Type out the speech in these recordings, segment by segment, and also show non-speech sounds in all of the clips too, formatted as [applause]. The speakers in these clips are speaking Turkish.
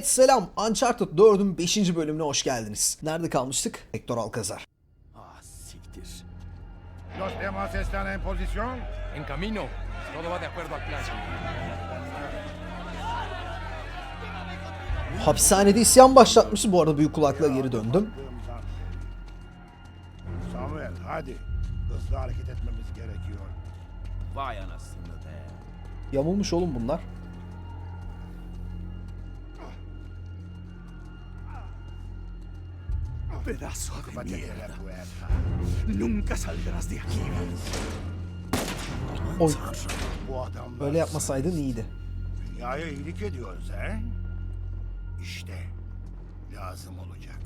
Evet selam. Uncharted 4'ün 5. bölümüne hoş geldiniz. Nerede kalmıştık? Hector Alcazar. Ah, siktir. ¿Los demás están en posición? En camino. Todo va de acuerdo al plan. Hapishanede isyan başlatmıştı. Bu arada büyük kulaklığa geri döndüm. Samuel hadi. Hızlı hareket etmemiz gerekiyor. Vay anasını be. Yamulmuş oğlum bunlar. Pedazo de mierda. puerta. Nunca saldrás de aquí. Oy. Bu adamlar Böyle yapmasaydın iyiydi. dünyaya iyilik ediyoruz he? İşte lazım olacak.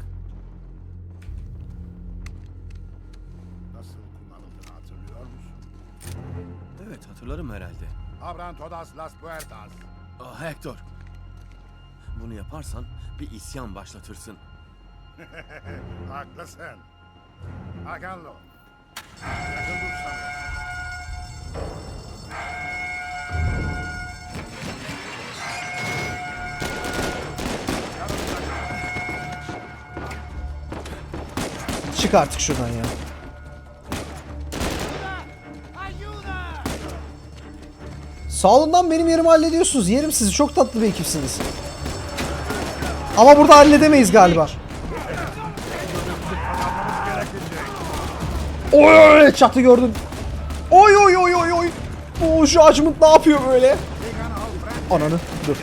Nasıl kullanıldığını hatırlıyor musun? Evet hatırlarım herhalde. Abran todas las puertas. Ah Hector. Bunu yaparsan bir isyan başlatırsın. [laughs] Haklısın. Háganlo. Yakın. Çık artık şuradan ya. Sağ benim yerimi hallediyorsunuz. Yerim sizi. Çok tatlı bir ekipsiniz. Ama burada halledemeyiz galiba. Oy çatı gördün. Oy oy oy oy oy. Oo şu Judgment ne yapıyor böyle? Ananı dur.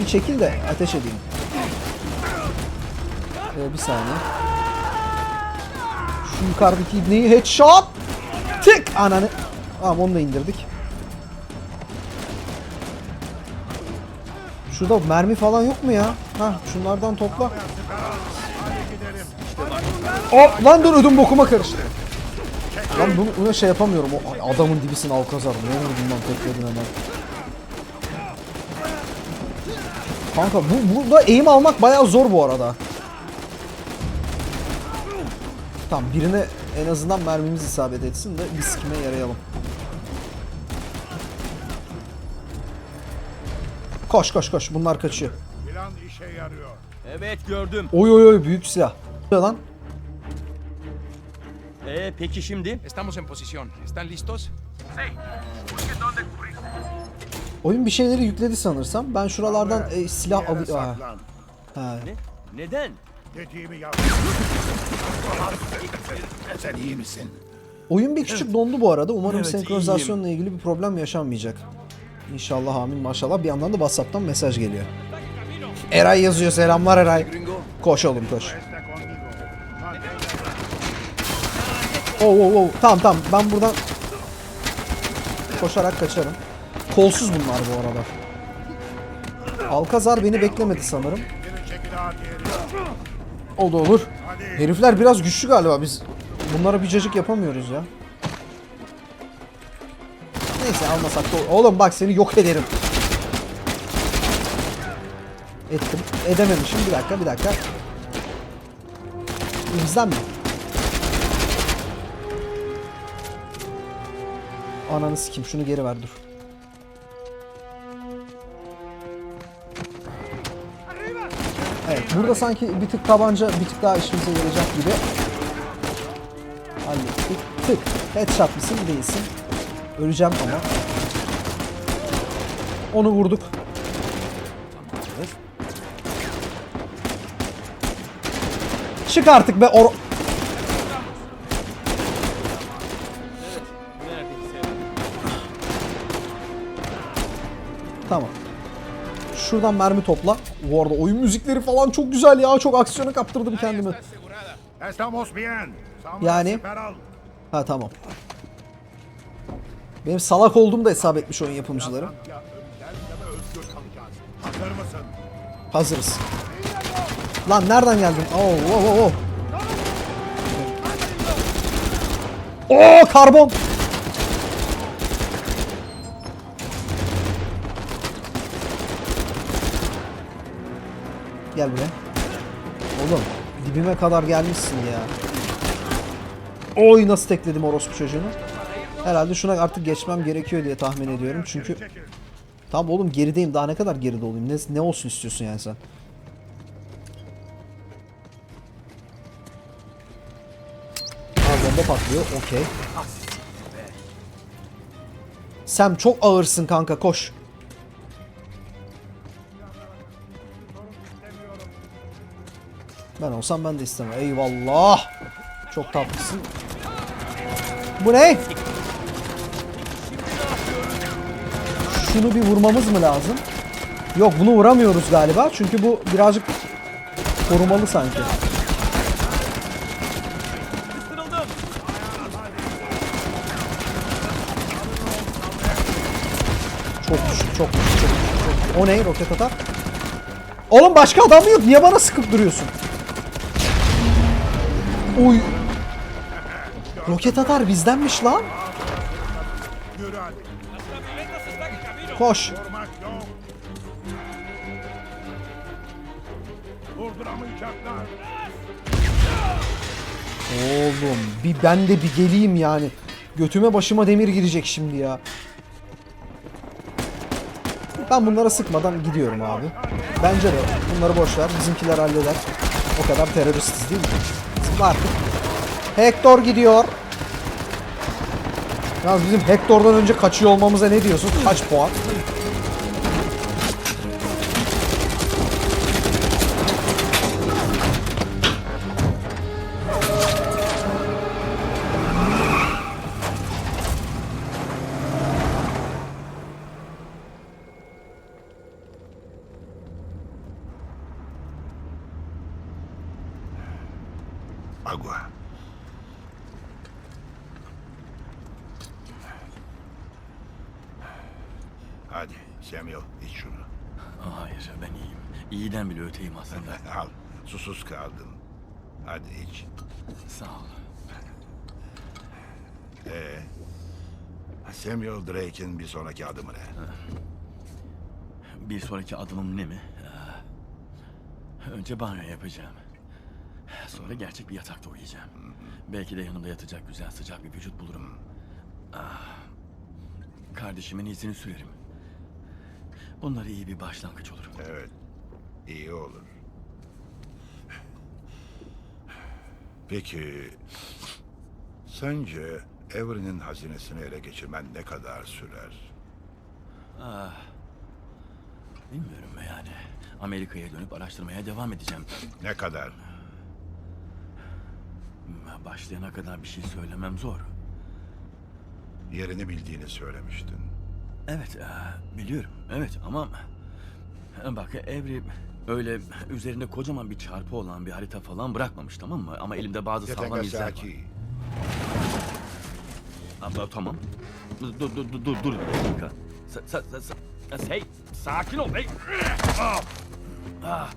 Bir çekil de ateş edeyim. Ee, bir saniye. Şu yukarıdaki ibneyi headshot. Tık ananı. Tamam onu da indirdik. Şurada mermi falan yok mu ya? Ha şunlardan topla. Oh, lan dur ödüm bokuma karıştı. Lan bunu, buna şey yapamıyorum. O adamın dibisin Alkazar. Ne vurdun lan tekledin hemen. Kanka bu burada aim almak bayağı zor bu arada. Tamam birine en azından mermimiz isabet etsin de bir sikime yarayalım. Koş koş koş bunlar kaçıyor. Plan işe yarıyor. Evet gördüm. Oy oy oy büyük silah. Lan? Ee peki şimdi? Estamos en posición. ¿Están listos? Oyun bir şeyleri yükledi sanırsam. Ben şuralardan e, silah alayım. saklan. Ha. Ne? Neden? Dediğimi yap. Sen iyi misin? Oyun bir küçük dondu bu arada. Umarım Evet, senkronizasyonla ilgili bir problem yaşanmayacak. İnşallah amin maşallah. Bir yandan da WhatsApp'tan mesaj geliyor. Eray yazıyor. Selamlar Eray. Koş oğlum koş. Oh oh oh. Tamam tamam. Ben buradan koşarak kaçarım. Kolsuz bunlar bu arada. Alkazar beni beklemedi sanırım. O da olur. Herifler biraz güçlü galiba. Biz bunlara bir cacık yapamıyoruz ya. Neyse almasak da. Oğlum bak seni yok ederim. Ettim. Edememişim. Bir dakika bir dakika. Bizden mi? Ananı sikim şunu geri ver dur. Evet burada sanki bir tık tabanca bir tık daha işimize yarayacak gibi. Hallettik. Tık. Headshot mısın değilsin. Öleceğim ama. Onu vurduk. Çık artık be or... Tamam. Şuradan mermi topla. Bu arada oyun müzikleri falan çok güzel ya. Çok aksiyona kaptırdım kendimi. Yani? Ha tamam. Benim salak olduğumu da hesap etmiş oyun yapımcıları. Hazırız. Lan nereden geldin? Oo, oo, oo, oo. Karbon. Gel buraya. Oğlum dibime kadar gelmişsin ya. Oy nasıl tekledim orospu çocuğunu. Herhalde şuna artık geçmem gerekiyor diye tahmin ediyorum. Çünkü. Tamam oğlum gerideyim. Daha ne kadar geride olayım? Ne, ne olsun istiyorsun yani sen? Patlıyor. Okey. Sam çok ağırsın kanka koş. Ben olsam ben de istemem. Eyvallah. Çok tatlısın. Bu ne? Şunu bir vurmamız mı lazım? Yok bunu vuramıyoruz galiba. Çünkü bu birazcık korumalı sanki. Çok düşük, çok düşük, çok düşük, çok düşük. O ne? Roket atar. Oğlum başka adam yok? Niye bana sıkıp duruyorsun? Oy. Roket atar bizdenmiş lan. Koş. Oğlum bir ben de bir geleyim yani. Götüme başıma demir girecek şimdi ya. Ben bunlara sıkmadan gidiyorum abi. Bence de bunları boş ver. Bizimkiler halleder. O kadar teröristiz değil mi? Sıkma artık. Hector gidiyor. Yalnız bizim Hector'dan önce kaçıyor olmamıza ne diyorsun? Kaç puan? Agua. Hadi Samuel iç şunu. Hayır ben iyiyim. İyiden bile öteyim aslında. [laughs] Al. Susuz kaldın. Hadi iç. Sağ ol. Ee, Samuel Drake'in bir sonraki adımı ne? Bir sonraki adımım ne mi? Ee, Önce banyo yapacağım. Sonra gerçek bir yatakta uyuyacağım. Belki de yanımda yatacak güzel sıcak bir vücut bulurum. Ah, Kardeşimin izini sürerim. Bunlar iyi bir başlangıç olur. Evet. iyi olur. Peki... Sence Avery'nin hazinesini ele geçirmen ne kadar sürer? Bilmiyorum yani. Amerika'ya dönüp araştırmaya devam edeceğim. Ne kadar? Başlayana kadar bir şey söylemem zor. Yerini bildiğini söylemiştin. Evet, e, biliyorum. Evet ama e, bak Evri öyle üzerinde kocaman bir çarpı olan bir harita falan bırakmamış tamam mı? Ama elimde bazı sağlam izler var. Ama, tamam. Dur dur dur dur dur bir dakika. Sa, sa, sa, sa- hey, sakin ol hey. Ah! Ah.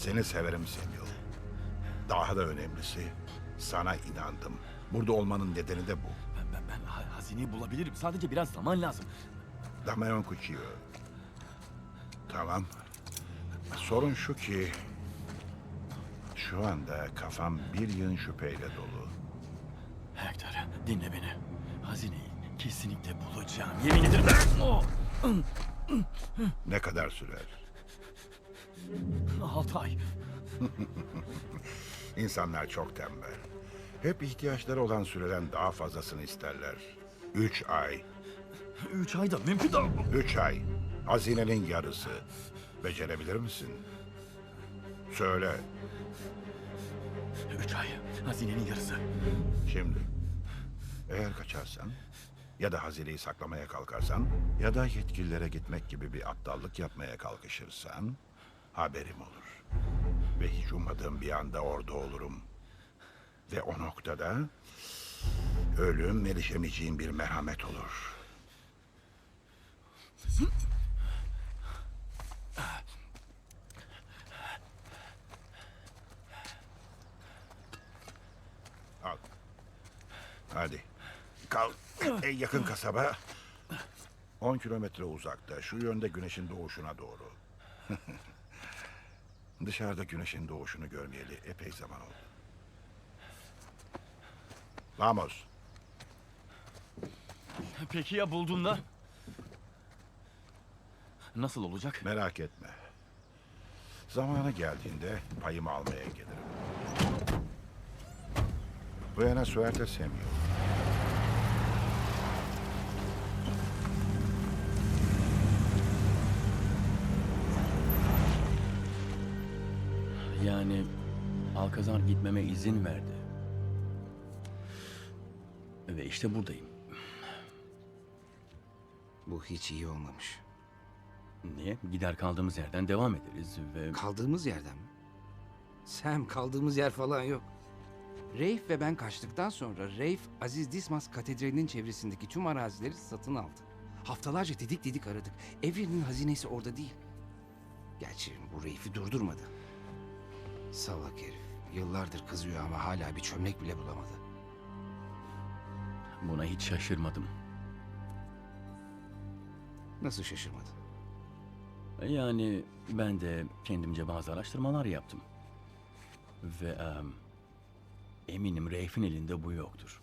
Seni severim Samuel. Daha da önemlisi sana inandım. Burada olmanın nedeni de bu. Ben, ben, ben ha- hazineyi bulabilirim. Sadece biraz zaman lazım. Damayon Cuchillo. Tamam. Sorun şu ki... Şu anda kafam bir yığın şüpheyle dolu. Hector dinle beni. Hazineyi kesinlikle bulacağım. Yemin ederim. Oh! Ne kadar sürer? Altı ay. [laughs] İnsanlar çok tembel. Hep ihtiyaçları olan süreden daha fazlasını isterler. Üç ay. Üç ayda mümkün değil. Üç ay. Hazinenin yarısı. Becerebilir misin? Söyle. Üç ay. Hazinenin yarısı. Şimdi. Eğer kaçarsan ya da hazineyi saklamaya kalkarsan ya da yetkililere gitmek gibi bir aptallık yapmaya kalkışırsan haberim olur. Ve hiç ummadığım bir anda orada olurum. Ve o noktada ölüm erişemeyeceğin bir merhamet olur. Al. Hadi. Kalk. En yakın kasaba 10 kilometre uzakta. Şu yönde güneşin doğuşuna doğru. [laughs] Dışarıda güneşin doğuşunu görmeyeli epey zaman oldu. Vamos. Peki ya bulduğunda? Nasıl olacak? Merak etme. Zamanı geldiğinde payımı almaya gelirim. Buena suerte Samuel. Alkazar gitmeme izin verdi. Ve işte buradayım. Bu hiç iyi olmamış. Niye? Gider kaldığımız yerden devam ederiz ve... Kaldığımız yerden mi? Sam kaldığımız yer falan yok. Reif ve ben kaçtıktan sonra Reif Aziz Dismas Katedrali'nin çevresindeki tüm arazileri satın aldı. Haftalarca didik didik aradık. Evrenin hazinesi orada değil. Gerçi bu Reif'i durdurmadı. Salak herif. Yıllardır kızıyor ama hala bir çömlek bile bulamadı. Buna hiç şaşırmadım. Nasıl şaşırmadı? Yani ben de kendimce bazı araştırmalar yaptım. Ve em, eminim Reif'in elinde bu yoktur.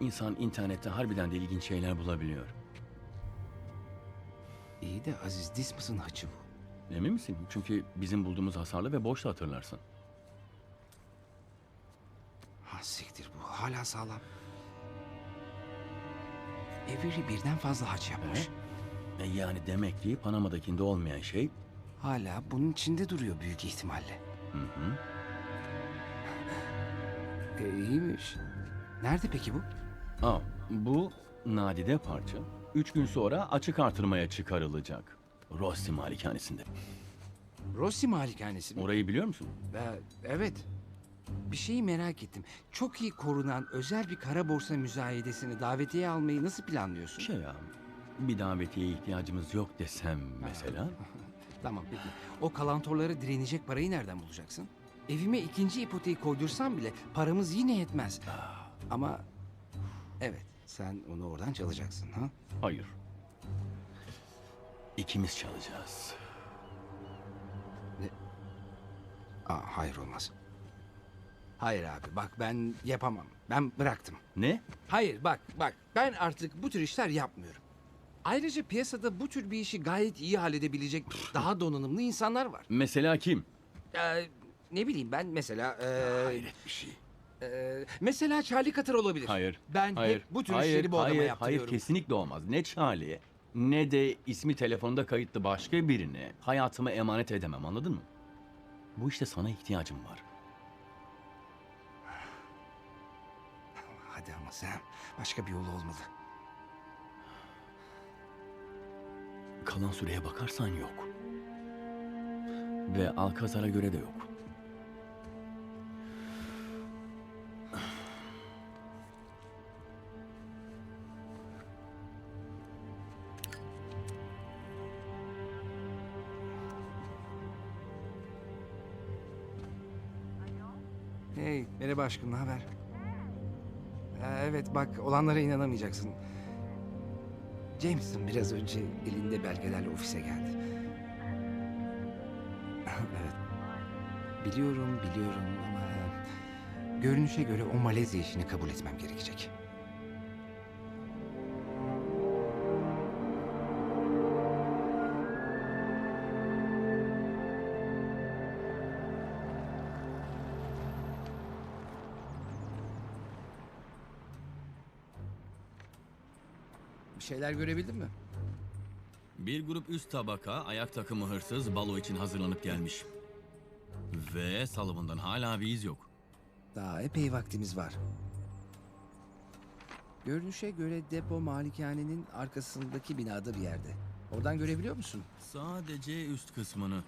İnsan internette harbiden de ilginç şeyler bulabiliyor. İyi de Aziz Dismas'ın haçı bu. Emin misin? Çünkü bizim bulduğumuz hasarlı ve boştu hatırlarsın. Ha siktir bu hala sağlam. Avery birden fazla haç yapmış. E yani demek ki Panama'dakinde olmayan şey Hala bunun içinde duruyor büyük ihtimalle. Hı hı. E, iyiymiş. Nerede peki bu? Aa, bu nadide parça üç gün sonra açık artırmaya çıkarılacak. Rossi malikanesinde. Rossi malikanesi mi? Orayı biliyor musun? E, evet. Bir şeyi merak ettim. Çok iyi korunan özel bir kara borsa müzayedesini davetiye almayı nasıl planlıyorsun? Şey ya, bir davetiye ihtiyacımız yok desem mesela. [laughs] Tamam peki. O kalantorlara direnecek parayı nereden bulacaksın? Evime ikinci ipoteği koydursam bile paramız yine yetmez. Ama evet sen onu oradan çalacaksın ha? Hayır. İkimiz çalacağız. Aa, hayır olmaz. Hayır abi bak ben yapamam. Ben bıraktım. Ne? Hayır bak bak ben artık bu tür işler yapmıyorum. Ayrıca piyasada bu tür bir işi gayet iyi halledebilecek [laughs] daha donanımlı insanlar var. Mesela kim? Ee, ne bileyim ben mesela... e, Hayret bir şey. e, mesela Charlie Cutter olabilir. Hayır. Ben hayır, hep bu tür hayır, işleri bu adama hayır, yaptırıyorum. Hayır kesinlikle olmaz. Ne Charlie'ye ne de ismi telefonda kayıtlı başka birine hayatımı emanet edemem anladın mı? Bu işte sana ihtiyacım var. Hadi ama sen başka bir yolu olmalı. Kalan süreye bakarsan yok. Ve Alkazar'a göre de yok. Hey merhaba aşkım ne haber? Evet bak olanlara inanamayacaksın. Jameson biraz önce elinde belgelerle ofise geldi. [laughs] evet. Biliyorum biliyorum ama... Görünüşe göre o Malezya işini kabul etmem gerekecek. Şeyler görebildin mi? Bir grup üst tabaka ayak takımı hırsız balo için hazırlanıp gelmiş. Ve Sullivan'dan hala bir iz yok. Daha epey vaktimiz var. Görünüşe göre depo malikanenin arkasındaki binada bir yerde. Oradan görebiliyor musun? Sadece üst kısmını.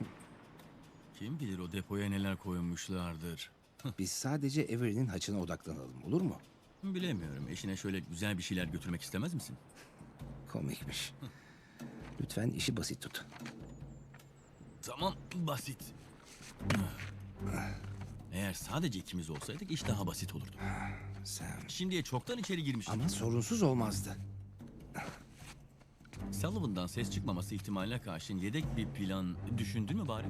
[laughs] Kim bilir o depoya neler koymuşlardır. Biz sadece Avery'nin haçına odaklanalım olur mu? Bilemiyorum. Eşine şöyle güzel bir şeyler götürmek istemez misin? Komikmiş. Lütfen işi basit tut. Tamam, basit. Eğer sadece ikimiz olsaydık iş daha basit olurdu. Sen... Şimdiye çoktan içeri girmiştik. Ama sorunsuz olmazdı. Sullivan'dan ses çıkmaması ihtimaline karşın yedek bir plan düşündün mü bari?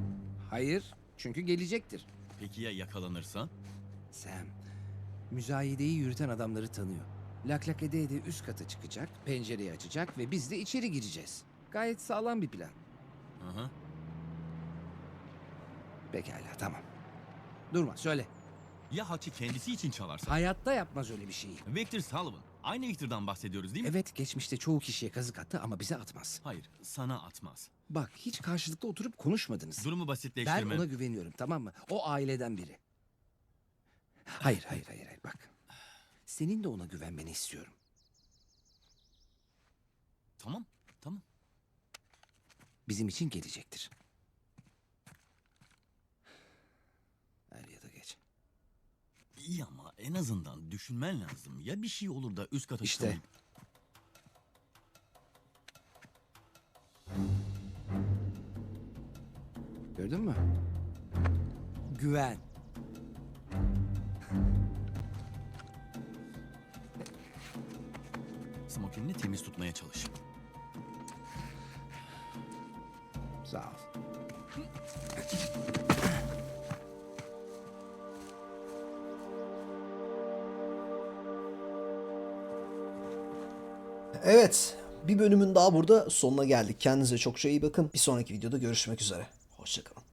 Hayır, çünkü gelecektir. Peki ya yakalanırsa? Sam, müzayedeyi yürüten adamları tanıyor. Lak lak ede ede üst kata çıkacak, pencereyi açacak ve biz de içeri gireceğiz. Gayet sağlam bir plan. Hı hı. Pekala, tamam. Durma, söyle. Ya Haçı kendisi için çalarsa? Hayatta yapmaz öyle bir şeyi. Victor Sullivan. Aynı Victor'dan bahsediyoruz değil mi? Evet, geçmişte çoğu kişiye kazık attı ama bize atmaz. Hayır, sana atmaz. Bak, hiç karşılıklı oturup konuşmadınız. Durumu Ben basitleştirme. ona güveniyorum, tamam mı? O aileden biri. Hayır, hayır, hayır, hayır. Bak. Senin de ona güvenmeni istiyorum. Tamam, tamam. Bizim için gelecektir. Er ya da geç. İyi ama en azından düşünmen lazım. Ya bir şey olur da üst kata İşte. çıkamayıp- Gördün mü? Güven. Smokinini temiz tutmaya çalış. Sağ ol. Evet. Bir bölümün daha burada sonuna geldik. Kendinize çok iyi bakın. Bir sonraki videoda görüşmek üzere. Hoşçakalın.